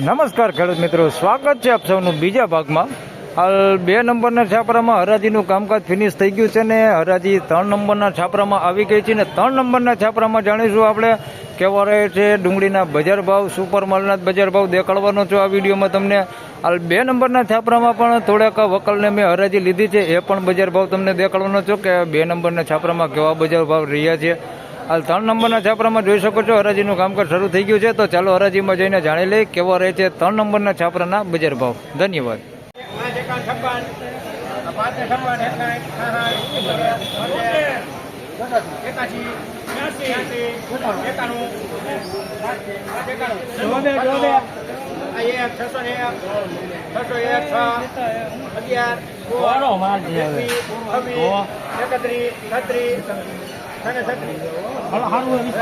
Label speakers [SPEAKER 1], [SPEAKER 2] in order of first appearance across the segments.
[SPEAKER 1] નમસ્કાર ખેડૂત મિત્રો, સ્વાગત છે આપ સૌનું બીજા ભાગમાં. હાલ બે નંબરના છાપરામાં હરાજીનું કામકાજ ફિનિશ થઈ ગયું છે ને હરાજી ત્રણ નંબરના છાપરામાં આવી ગઈ છે ને ત્રણ નંબરના છાપરામાં જાણીશું આપણે કેવા રહે છે ડુંગળીના બજાર ભાવ, સુપર માલના બજાર ભાવ દેખાડવાનો છું આ વિડીયોમાં તમને. હાલ બે નંબરના છાપરામાં પણ થોડાક વકલને મેં હરાજી લીધી છે, એ પણ બજાર ભાવ તમને દેખાડવાનો છું કે બે નંબરના છાપરામાં કેવા બજાર ભાવ રહ્યા છે. હાલ ત્રણ નંબરના છાપરામાં જોઈ શકો છો હરાજીનું કામકાજ શરૂ થઈ ગયું છે તો ચાલો હરાજીમાં જઈને જાણી લઈએ કેવો રહે છે ત્રણ નંબરના છાપરાના બજાર ભાવ ધન્યવાદ
[SPEAKER 2] છસો ને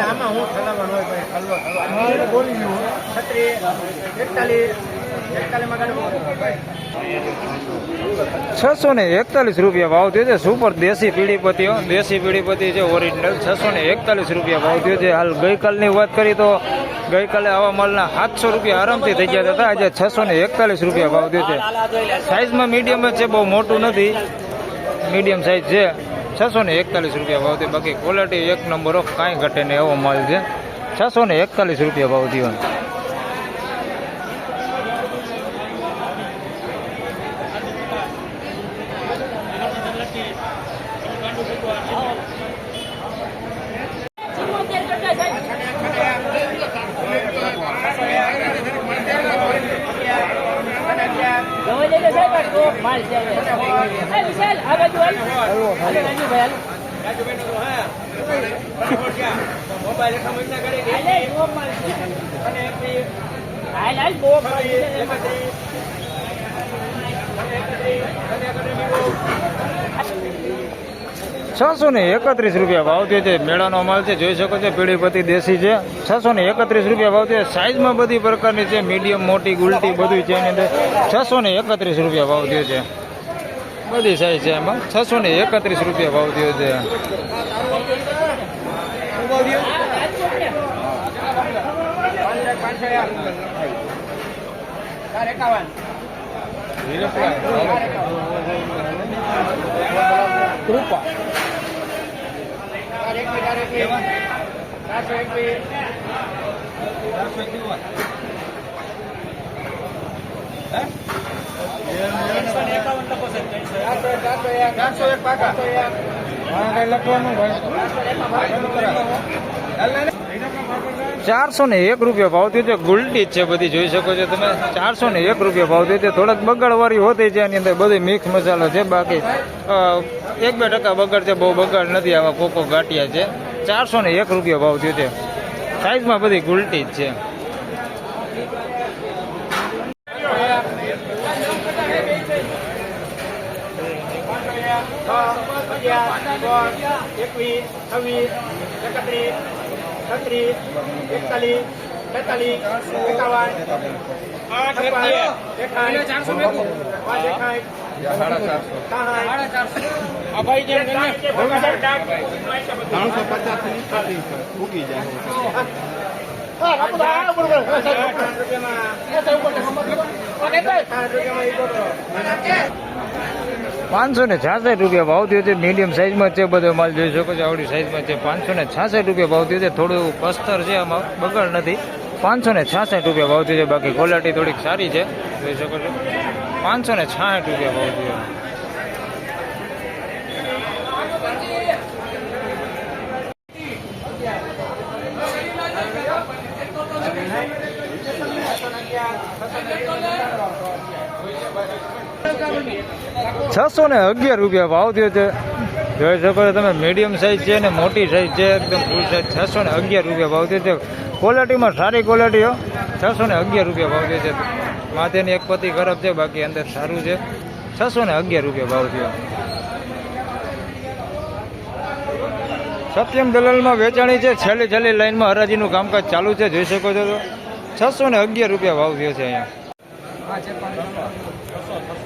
[SPEAKER 2] આમાં હું ઠલાવવાનો હોય ભાઈ ખલવો થવા બોલી ગયું છત્રીસ એકતાલીસ
[SPEAKER 1] છસો ને એકતાલીસ રૂપિયા ભાવ થયો છે. સુપર દેશી પીડીપતિઓ દેશી પીડીપતિ છે ઓરિજિનલ છસો ને એકતાલીસ રૂપિયા ભાવ થયો છે. હાલ ગઈકાલની વાત કરી તો ગઈકાલે આવા માલના સાતસો રૂપિયા આરામથી થઈ ગયા હતા. આજે છસો ને એકતાલીસ રૂપિયા ભાવ થયો છે. સાઇઝમાં મીડિયમ જ છે બહુ મોટું નથી. મીડિયમ સાઇઝ છે. છસો ને એકતાલીસ રૂપિયા ભાવ થયો બાકી ક્વોલિટી એક નંબર કાંઈ ઘટે ને એવો માલ છે. છસો ને એકતાલીસ રૂપિયા ભાવ થયો
[SPEAKER 2] મોબાઈલ એકમ મહિના કરી અને એકવીસ
[SPEAKER 1] છસો ને એકત્રીસ રૂપિયા ભાવ થયો છે. મેળાનો માલ છે, જોઈ શકો છો, પીળીપતિ દેશી છે. છસો ને એકત્રીસ રૂપિયા ભાવ થયો. સાઇઝમાં બધી પ્રકારની છે, મીડિયમ, મોટી ગુલટી બધું છે એની અંદર. છસો ને એકત્રીસ રૂપિયા ભાવ થયો છે. બધી સાઈઝ છે એમાં. છસો ને એકત્રીસ રૂપિયા ભાવ થયો છે.
[SPEAKER 2] એક ચારસો એક
[SPEAKER 1] ને એક રૂપિયા ભાવ થયો છે. ગુલટી જ છે બધી, જોઈ શકો છો તમે. ચારસો ને એક રૂપિયા ભાવ થયો થોડાક બગાડવાળી હોતી છે, એની અંદર બધી મિક્સ મસાલો છે. બાકી એક બે ટકા બગાડ છે, બહુ બગાડ નથી. આવા કોકો ગાંઠિયા છે. ચારસો ને એક રૂપિયા ભાવ થયો છે. સાઈઝમાં બધી ગુલટી જ છે
[SPEAKER 2] છ અગિયાર સોળ એકવીસ છવ્વીસ એકત્રીસ છત્રીસ એકતાલીસ તેતાલીસ એકાવન
[SPEAKER 3] ત્રણસો પચાસ ઉગી જાય
[SPEAKER 1] પાંચસો ને છાસઠ રૂપિયા ભાવ થયો છે. મીડિયમ સાઇઝમાં છે બધો માલ. જોઈ શકો છો, આવડી સાઇઝમાં છે. પાંચસો ને છાસઠ રૂપિયા ભાવ થયો છે. થોડું પસ્તર છે આમાં, બગડ નથી. પાંચસો ને છાસઠ રૂપિયા ભાવ થયો છે. બાકી ક્વોલિટી થોડીક સારી છે. જોઈ શકો છો. પાંચસો ને છાસઠ રૂપિયા ભાવ થયો છસો ને અગિયાર રૂપિયા ભાવ થયો છે. જોઈ શકો છો તમે મીડિયમ સાઇઝ છે ને મોટી સાઇઝ છે, એકદમ ફૂલ સાઇઝ છસો ને અગિયાર રૂપિયા ભાવ થયો છે. ક્વોલિટીમાં સારી ક્વોલિટી હો. છસો ને અગિયાર રૂપિયા ભાવ થયો છે. માથેની એક પતિ ખરાબ છે, બાકી અંદર સારું છે. છસો ને અગિયાર રૂપિયા ભાવ થયો. સત્યમ દલાલમાં વેચાણી છે. છેલ્લી છેલ્લી લાઈનમાં હરાજીનું કામકાજ ચાલુ છે. જોઈ શકો છો છસો ને અગિયાર રૂપિયા ભાવ થયો છે અહીંયા.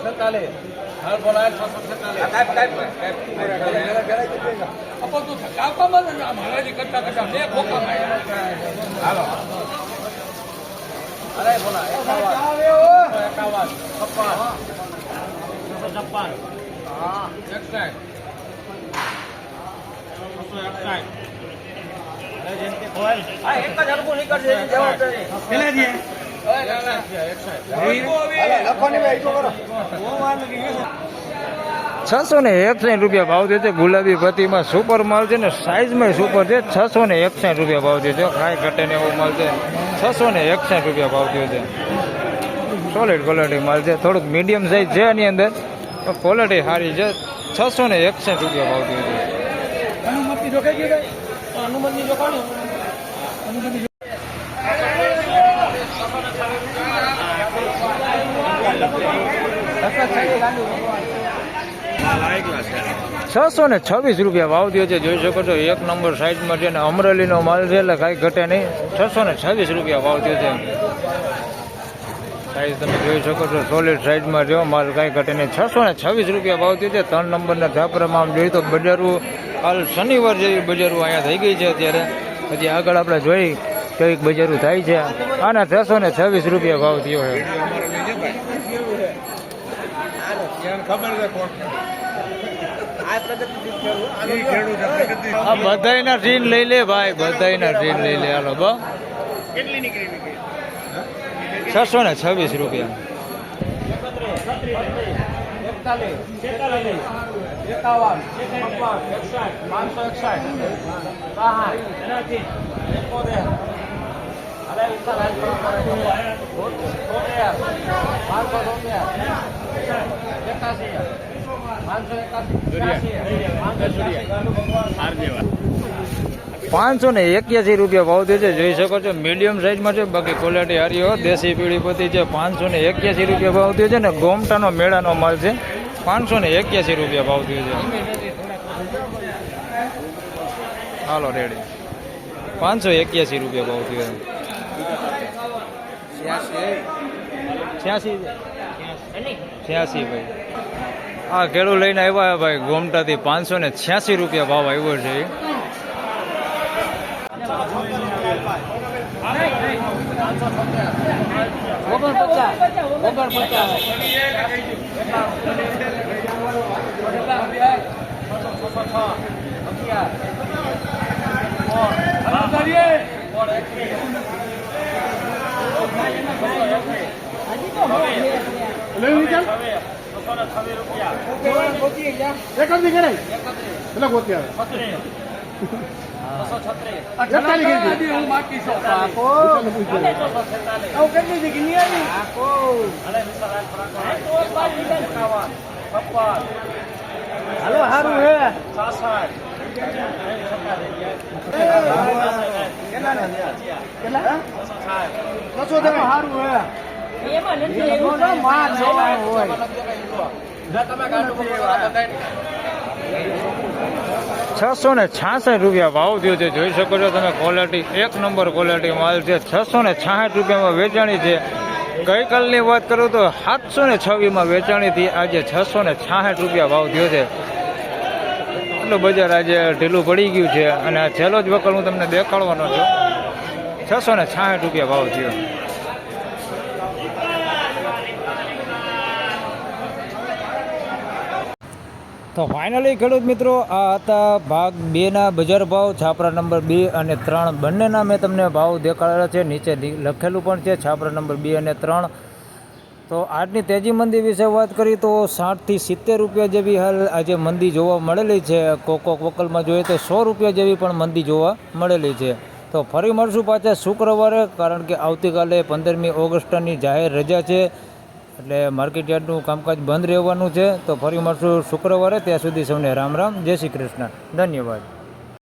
[SPEAKER 1] सबसे
[SPEAKER 2] काले हर बोलाए तो सबसे काले अपन तो थकापा मत हमारा जी करता करता मैं खोखा मैं हेलो अरे बोला एकावन छप्पन छप्पन हाँ एक જ હરકું નીકળશે જવાબ પેલા
[SPEAKER 1] ને એકસાઠ રૂપિયા ભાવ દે ગુલાબી પતિમાં સુપર માલ છે ને સાઇઝમાં સુપર છે. છસો ને એકસાઠ રૂપિયા ભાવ દે છે. ખાય ઘટે ને એવો માલ છે. છસો ને એકસાઠ રૂપિયા ભાવ દે છે. સોલિડ ક્વોલિટી માલ છે. થોડુંક મીડિયમ સાઇઝ છે એની અંદર. પણ ક્વોલિટી સારી છે. છસો ને એકસાઠ રૂપિયા ભાવ છે. છસો ને છવ્વીસ રૂપિયા ભાવ થયો છે. જોઈ શકો છો, એક નંબર સાઈઝમાં છે ને અમરેલીનો માલ છે, એટલે કાંઈ ઘટે નહીં. છસો ને છવ્વીસ રૂપિયા ભાવ થયો છે. સાઈઝ તમે જોઈ શકો છો સોલિડ સાઈઝમાં જો માલ કાંઈ ઘટે નહીં. છસો ને છવ્વીસ રૂપિયા ભાવ થયો છે. ત્રણ નંબરના ઝાપરામાં આમ જોઈએ તો બજારું, હાલ શનિવાર જેવી બજારું અહીંયા થઈ ગઈ છે અત્યારે. પછી આગળ આપણે જોઈ કંઈક બજારું થાય છે. આના છસો ને છવ્વીસ રૂપિયા ભાવ થયો છે.
[SPEAKER 3] ખબર છે કોણ
[SPEAKER 1] આ બધાયના સીન લઈ લે ભાઈ બધાયના સીન લઈ લે હાલો બો છસો ને છવ્વીસ રૂપિયા પાંચસો ને એક્યાસી રૂપિયા ભાવ દે છે. જોઈ શકો છો મીડિયમ સાઈઝમાં છે. બાકી ક્વોલિટી હારી હોય દેશી પીળી પતિ છે. પાંચસો ને એક્યાસી રૂપિયા ભાવ દે છે ને ગોમટાનો મેળાનો માલ છે. પાંચસો ને એક્યાસી રૂપિયા ભાવ દે છે. હાલો રેડી પાંચસો એક્યાસી રૂપિયા ભાવ થયો છ્યાસી. છ્યાસી. ભાઈ. આ ખેડૂત લઈને આવ્યા ભાઈ ગોમટાથી પાંચસો ને છ્યાસી રૂપિયા ભાવ આવ્યો છે.
[SPEAKER 3] લઈ નીકળ એક જ નીકળે એટલે ગોતી આવે.
[SPEAKER 2] હાલો સારું હે.
[SPEAKER 3] તમે
[SPEAKER 2] સારું હે.
[SPEAKER 1] છસો ને છાસઠ રૂપિયા ભાવ થયો છે. જોઈ શકો છો તમે ક્વોલિટી એક નંબર ક્વોલિટી માલ છે. છસો ને છાસઠ રૂપિયામાં વેચાણી છે. ગઈકાલની વાત કરું તો સાતસો ને છવ્વીસમાં વેચાણી હતી. આજે છસો ને છાસઠ રૂપિયા ભાવ થયો છે. એટલું બજાર આજે ઢીલું પડી ગયું છે. અને આ છેલ્લો જ વકલ હું તમને દેખાડવાનો છું. છસો ને છાસઠ રૂપિયા ભાવ થયો. તો ફાઇનલી ખેડૂત મિત્રો, આ હતા ભાગ બેના બજાર ભાવ, છાપરા નંબર બે અને ત્રણ બંનેના મેં તમને ભાવ દેખાડેલા છે. નીચે લખેલું પણ છે, છાપરા નંબર બે અને ત્રણ. તો આજની તેજી મંદી વિશે વાત કરી તો સાઠથી સિત્તેર રૂપિયા જેવી હાલ આજે મંદી જોવા મળેલી છે. કોકો વકલમાં જોઈએ તો સો રૂપિયા જેવી પણ મંદી જોવા મળેલી છે. તો ફરી મળશું પાછા શુક્રવારે, કારણ કે આવતીકાલે પંદરમી ઓગસ્ટની જાહેર રજા છે. એટલે માર્કેટ યાર્ડનું કામકાજ બંધ રહેવાનું છે. તો ફરી મળશું શુક્રવારે. ત્યાં સુધી સૌને રામ રામ. જય શ્રી કૃષ્ણ. ધન્યવાદ.